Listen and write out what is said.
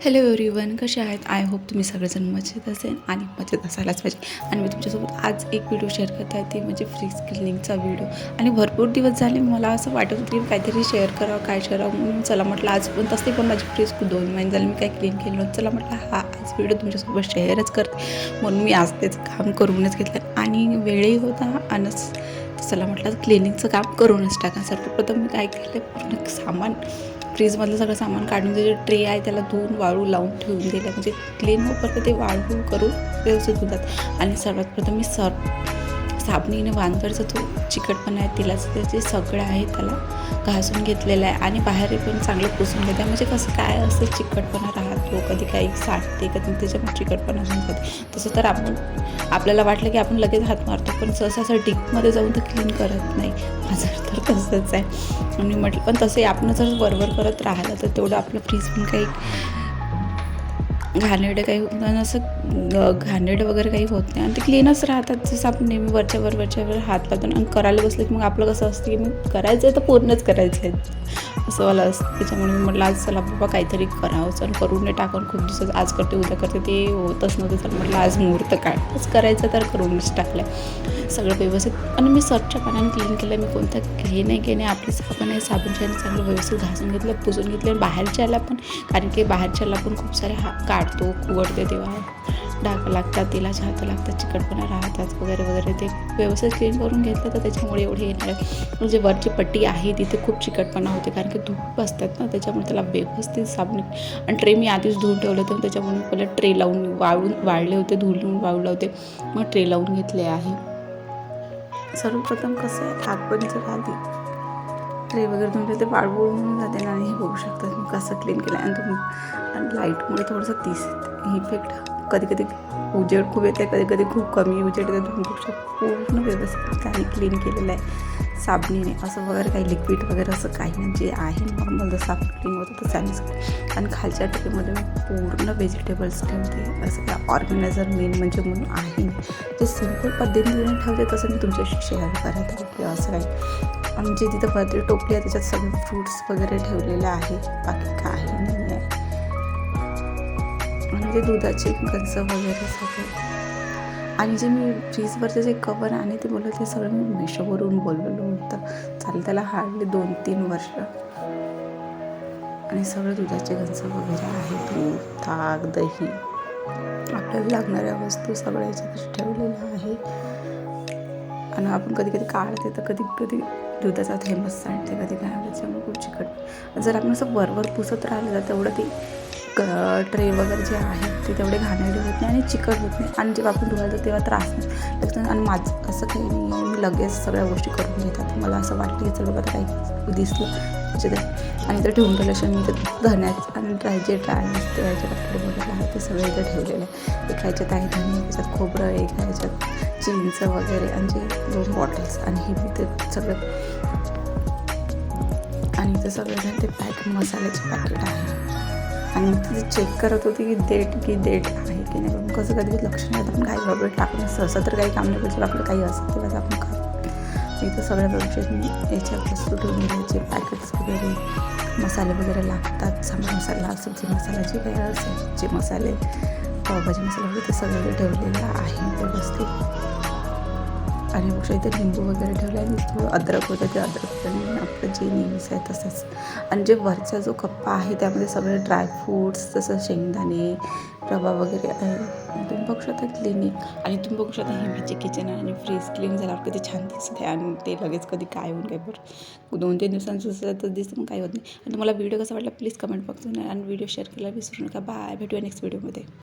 Hello everyone कसे आहेत? I hope तुम्ही सगळेजण मजेत असेल आणि मजेत असायलाच पाहिजे. आणि मी तुमच्यासोबत आज एक व्हिडिओ शेअर करत आहे. ते म्हणजे फ्रीज क्लिनिंगचा व्हिडिओ आणि भरपूर दिवस झाले मला असं वाटत होतं की काहीतरी शेअर करावं काय करावं म्हणून चला म्हटलं आज पण तसते पण माझी फ्रीज खूप दोन महिने झाले मी काय क्लीन केलं नव्हतं. चला म्हटलं हा आज व्हिडिओ तुमच्यासोबत शेअरच करते. म्हणून मी आज तेच काम करूनच घेतलं. आणि वेळही होता आणि चला म्हटलं क्लिनिंगचं काम करूनच टाका. सर्वप्रथम मी काय केलं पूर्ण सामान फ्रीजमधलं सगळं सामान काढून जे ट्रे आहे त्याला धुवून वाळू लावून ठेवून दिलं. म्हणजे क्लीन होईपर्यंत ते वाळू करून व्यवस्थित धुतात. आणि सर्वात प्रथम मी सर्फ साबणीने वांदरचा जो चिकटपणा आहे तिला जे सगळं आहे त्याला घासून घेतलेलं आहे. आणि बाहेर पण चांगलं पुसून घेते म्हणजे कसं काय असं चिकटपणा राहत कधी काही साठते कधी त्याच्यामुळे चिकटपणा होऊन जाते. तसं तर आपण आपल्याला वाटलं की आपण लगेच हात मारतो पण सहसा असं डीपमध्ये जाऊन तर क्लीन करत नाही. माझं तर तसंच आहे. आणि म्हटलं पण तसे आपण जर वरवर करत राहिलं तर तेवढं आपलं फ्रीज पण काही घाणेरडं काही असं घाणेरडं वगैरे काही होत नाही. आणि ते क्लीनच राहतात. जसं आपण नेहमी वरच्या वर वरच्या वर हात पातून आणि करायला बसलं की मग आपलं कसं असतं की मग करायचं आहे तर पूर्णच करायचं आहे. असं मला असतं. त्याच्यामुळे मी म्हटलं आज चला बाबा काहीतरी करावं. चल करून नाही टाकून खूप दिवसात आज करते उद्या करते. ते होतच नव्हतं. चल म्हटलं आज मुहूर्त काढच करायचं तर करूनच टाकलं सगळं व्यवस्थित. आणि मी स्वच्छ पाण्याने क्लीन केलं मी कोणतं हे नाही की नाही आपली साबण आहे साबणच्या चांगलं व्यवस्थित घासून घेतलं पुसून घेतलं आणि बाहेरच्याला पण कारण की बाहेरच्याला पण खूप सारे हा काढतो कुवडते तेव्हा. डाग लागतात तिला हात लागतात चिकटपणा राहतात वगैरे वगैरे. ते व्यवस्थित क्लीन करून घेतलं तर त्याच्यामुळे एवढे येणार आहे जे म्हणजे वरची पट्टी आहे तिथे खूप चिकटपणा होते. कारण की धूप असतात ना त्याच्यामुळे त्याला व्यवस्थित साबण आणि ट्रे मी आधीच धुवून ठेवलं होतं. त्याच्यामुळे पहिले ट्रे लावून वाळून वाळले होते धुवून वाळले होते. मग ट्रे लावून घेतले आहे. सर्वप्रथम कसं आहे हात पण जर आधी ट्रे वगैरे धुवून ते वाळवून जाते ना आणि हे बघू शकतात मी कसं क्लीन केलं. आणि तुम्ही आणि लाईटमुळे थोडंसं तीस इफेक्ट कधी कधी उजेड खूप येते कधी कधी खूप कमी उजेड येते. तुम्ही खूप पूर्ण व्यवस्थित काही क्लीन केलेलं आहे. साबणीने असं वगैरे काही लिक्विड वगैरे असं काही नाही. जे आहे नॉर्मल जसं आपण क्लीन होतं तर चालेल आणि खालच्या टिकेमध्ये मी पूर्ण व्हेजिटेबल्स ठेवते. असं काय ऑर्गनायझर मेन म्हणजे म्हणून आहे जे सिंपल पद्धतीने ठेवते तसं मी तुमच्याशी शेअर करत आहे असं काही. आणि जे तिथं बर्थडे टोपली आहे त्याच्यात सगळे फ्रूट्स वगैरे ठेवलेले आहे. बाकी काही नाही. म्हणजे दुधाची दुधाचे गंज वगैरे सगळे. आणि जे मी फ्रीजवरचे जे कवर आणि ते बोललं ते सगळं मी मेशोवरून बोलवलं होतं. चालेल त्याला हार्डली दोन तीन वर्ष. आणि सगळं दुधाचे गंज वगैरे आहे दूध ताक दही. आपल्याला लागणाऱ्या वस्तू सगळ्या याच्यात ठेवलेल्या आहे. आणि आपण कधी कधी काढते तर कधी कधी दुधाचा थेंबच सांडते कधी काय त्याच्यामुळे खूप चिकट. जर आपण असं वरवर पुसत राहिलं तर तेवढं ते ट्रे वगैरे जे आहेत ते तेवढे घाणेरडे होत नाही आणि चिकट होत नाही. आणि जेव्हा आपण धुवायचं तेव्हा त्रास नाही. लक्षात आणि माझं असं काही नाही मी लगेच सगळ्या गोष्टी करून घेतात. मला असं वाटलं की चल बघा काही दिसलं म्हणजे त्याच्यात आणि ते ठेवून ठेवल्याशिवाय मी ते धण्यात आणि ड्राय जे ड्राय ड्रायचे कपडे वगैरे आहेत ते सगळे इथं ठेवलेलं आहे एक ह्याच्यात आहे धणे त्याच्यात खोबरं एक ह्याच्यात चिंच वगैरे आणि जे दोन बॉटल्स आणि हे मी ते सगळं आणि ते सगळं ते पॅक मसाल्याचे पॅकेट आहे. आणि ती चेक करत होती की डेट की देठ आहे की नाही. पण कसं कधी लक्ष नाही आपण काही वगैरे टाकणं सहसा तर काही काम नाही पाहिजे आपलं काही असतं तेव्हाच आपण खातो इथं सगळ्या गोष्टी याच्यात वस्तू ठेवून घ्यायचे. पॅकेट्स वगैरे मसाले वगैरे लागतात. सांबार मसाला सब्जी मसाला जे काही असेल जे मसाले पावभाजी मसाला वगैरे ते सगळे ठेवलेलं आहे व्यवस्थित. आणि मग इथे लिंबू वगैरे ठेवला आणि थोडं अद्रक होतं ते अद्रक आणि आपलं जे नेहमीच आहे तसंच. आणि जे वरचा जो कप्पा आहे त्यामध्ये सगळे ड्रायफ्रूट्स जसं शेंगदाणे रवा वगैरे आहे. तुम्ही बघू शकता क्लिनिक आणि तुम्ही बघू शकता हे माझे किचन आहे आणि फ्रीज क्लीन झाल्यावर किती छान दिसते आणि ते लगेच कधी काय होऊन काय बरं. दोन तीन दिवसांचं तर दिसतं काही होत नाही. आणि तुम्हाला व्हिडिओ कसा वाटला प्लीज कमेंट बॉक्समध्ये आणि व्हिडिओ शेअर करायला विसरू नका. बाय भेटूया नेक्स्ट व्हिडिओमध्ये